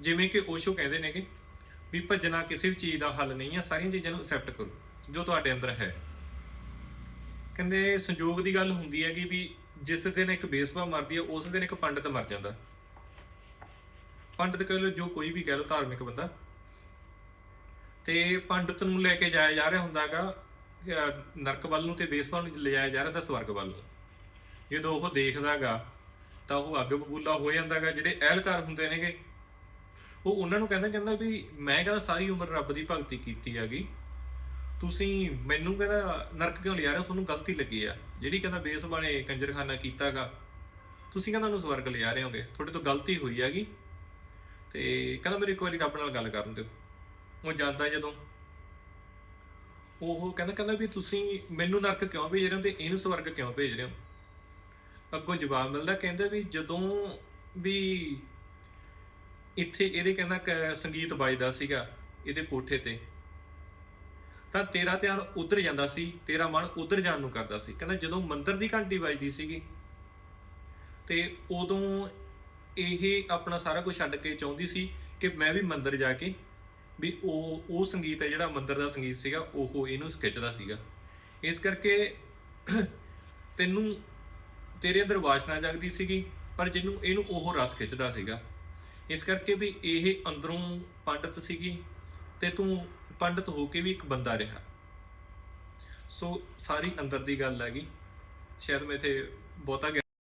ਜਿਵੇਂ ਕਿ ਓਸ਼ੋ ਕਹਿੰਦੇ ਨੇਗੇ ਵੀ ਭੱਜਣਾ ਕਿਸੇ ਵੀ ਚੀਜ਼ ਦਾ ਹੱਲ ਨਹੀਂ ਆ, ਸਾਰੀਆਂ ਚੀਜ਼ਾਂ ਨੂੰ ਐਕਸੈਪਟ ਕਰੋ, ਜੋ ਤੁਹਾਡੇ ਅੰਦਰ ਹੈ। ਕਹਿੰਦੇ ਸੰਯੋਗ ਦੀ ਗੱਲ ਹੁੰਦੀ ਹੈ ਕਿ ਵੀ ਜਿਸ ਦਿਨ ਇੱਕ ਬੇਸਵਾ ਮਰਦੀ ਹੈ ਉਸ ਦਿਨ ਇੱਕ ਪੰਡਤ ਮਰ ਜਾਂਦਾ। ਪੰਡਤ ਕਹ ਲਓ ਜੋ ਕੋਈ ਵੀ ਕਹਿ ਲਓ, ਧਾਰਮਿਕ ਬੰਦਾ। ਤੇ ਪੰਡਤ ਨੂੰ ਲੈ ਕੇ ਜਾਇਆ ਜਾ ਰਿਹਾ ਹੁੰਦਾਗਾ ਨਰਕ ਵੱਲ ਨੂੰ ਤੇ ਬੇਸਵਾ ਨੂੰ ਲਿਜਾਇਆ ਜਾ ਰਿਹਾ ਤਾਂ ਸਵਰਗ ਵੱਲ ਨੂੰ। ਜਦੋਂ ਉਹ ਦੇਖਦਾਗਾ ਤਾਂ ਉਹ ਅੱਗ ਬਬੂਲਾ ਹੋ ਜਾਂਦਾਗਾ ਜਿਹੜੇ ਅਹਿਲਕਾਰ ਹੁੰਦੇ ਨੇਗੇ ਉਹ ਉਹਨਾਂ ਨੂੰ ਕਹਿੰਦਾ ਕਹਿੰਦਾ ਵੀ ਮੈਂ ਕਹਿੰਦਾ ਸਾਰੀ ਉਮਰ ਰੱਬ ਦੀ ਭਗਤੀ ਕੀਤੀ ਹੈਗੀ। ਤੁਸੀਂ ਮੈਨੂੰ ਕਹਿੰਦਾ, ਨਰਕ ਕਿਉਂ ਲਿਆ ਰਹੇ ਹੋ? ਤੁਹਾਨੂੰ ਗਲਤੀ ਲੱਗੀ ਆ। ਜਿਹੜੀ ਕਹਿੰਦਾ ਬੇਸਬਾਣੇ ਕੰਜਰਖਾਨਾ ਕੀਤਾਗਾ, ਤੁਸੀਂ ਕਹਿੰਦਾ ਉਹਨੂੰ ਸਵਰਗ ਲਿਆ ਰਹੇ ਹੋਗੇ। ਤੁਹਾਡੇ ਤੋਂ ਗਲਤੀ ਹੋਈ ਹੈਗੀ। ਤੇ ਕਹਿੰਦਾ ਮੇਰੀ ਇੱਕ ਵਾਰੀ ਰੱਬ ਨਾਲ ਗੱਲ ਕਰਨ ਦਿਓ। ਉਹ ਜਾਂਦਾ ਜਦੋਂ। ਉਹ ਕਹਿੰਦਾ ਕਹਿੰਦਾ ਵੀ ਤੁਸੀਂ ਮੈਨੂੰ ਨਰਕ ਕਿਉਂ ਭੇਜ ਰਹੇ ਹੋ ਤੇ ਇਹਨੂੰ ਸਵਰਗ ਕਿਉਂ ਭੇਜ ਰਹੇ ਹੋ? ਅੱਗੋਂ ਜਵਾਬ ਮਿਲਦਾ, ਕਹਿੰਦਾ ਵੀ ਜਦੋਂ ਵੀ ਇੱਥੇ ਇਹਦੇ ਕਹਿੰਦਾ ਕ- ਸੰਗੀਤ ਵੱਜਦਾ ਸੀਗਾ ਇਹਦੇ ਕੋਠੇ ਤੇ। ਤਾਂ ਤੇਰਾ ਧਿਆਨ ਉਧਰ ਜਾਂਦਾ ਸੀ, ਤੇਰਾ ਮਨ ਉਧਰ ਜਾਣ ਨੂੰ ਕਰਦਾ ਸੀ। ਕਹਿੰਦਾ ਜਦੋਂ ਮੰਦਰ ਦੀ ਘੰਟੀ ਵੱਜਦੀ ਸੀਗੀ, ਤੇ ਉਦੋਂ ਇਹ ਆਪਣਾ ਸਾਰਾ ਕੁਝ ਛੱਡ ਕੇ ਚਾਹੁੰਦੀ ਸੀ ਕਿ ਮੈਂ ਵੀ ਮੰਦਰ ਜਾ ਕੇ ਵੀ ਉਹ ਉਹ ਸੰਗੀਤ ਹੈ ਜਿਹੜਾ ਮੰਦਰ ਦਾ ਸੰਗੀਤ ਸੀਗਾ, ਉਹ ਇਹਨੂੰ ਖਿੱਚਦਾ ਸੀਗਾ। ਇਸ ਕਰਕੇ ਤੈਨੂੰ ਤੇਰੇ ਅੰਦਰ ਵਾਸ਼ਨਾ ਜਾਗਦੀ ਸੀਗੀ, ਪਰ ਜਿਹਨੂੰ ਇਹਨੂੰ ਉਹ ਰਸ ਖਿੱਚਦਾ ਸੀਗਾ। ਇਸ ਕਰਕੇ ਵੀ ਇਹ ਅੰਦਰੋਂ ਪੰਡਤ ਸੀਗੀ ਤੇ ਤੂੰ ਪੰਡਤ ਹੋ ਕੇ ਵੀ ਇੱਕ ਬੰਦਾ ਰਿਹਾ। ਸੋ ਸਾਰੀ ਅੰਦਰ ਦੀ ਗੱਲ ਹੈਗੀ ਸ਼ਾਇਦ ਮੈਂ ਇਥੇ ਬਹੁਤਾ